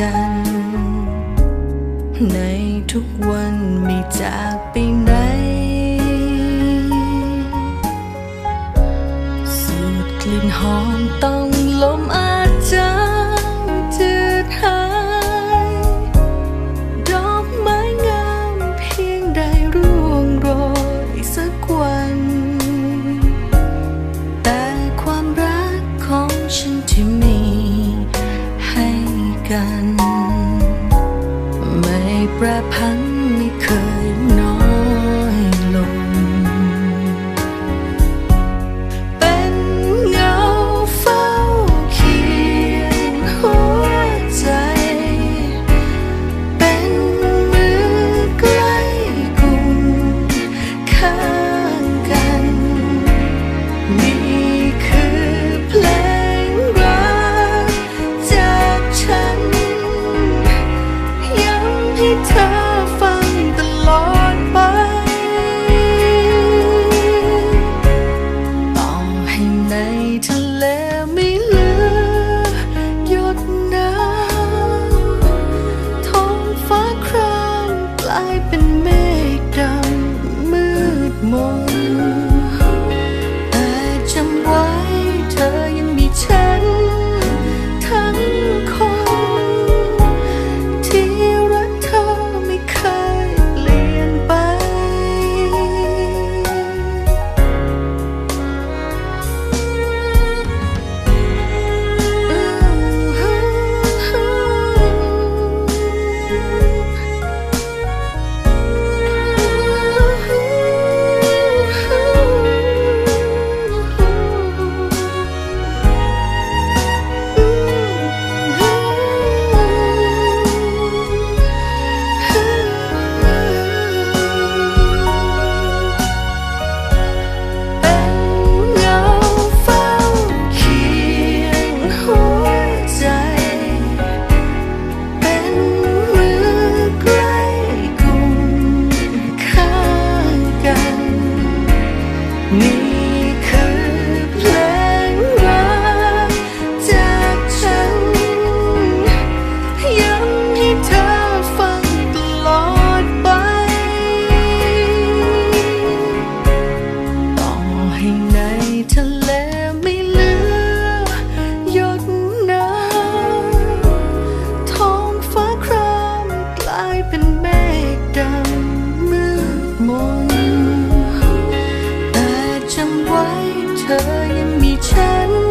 กัน ในทุกวันไม่จากไปไหน ไม่ประพันไม่เคย ให้เธอฟังตลอดไป ต่อให้ในทะเล ไว้ เธอยังมีฉัน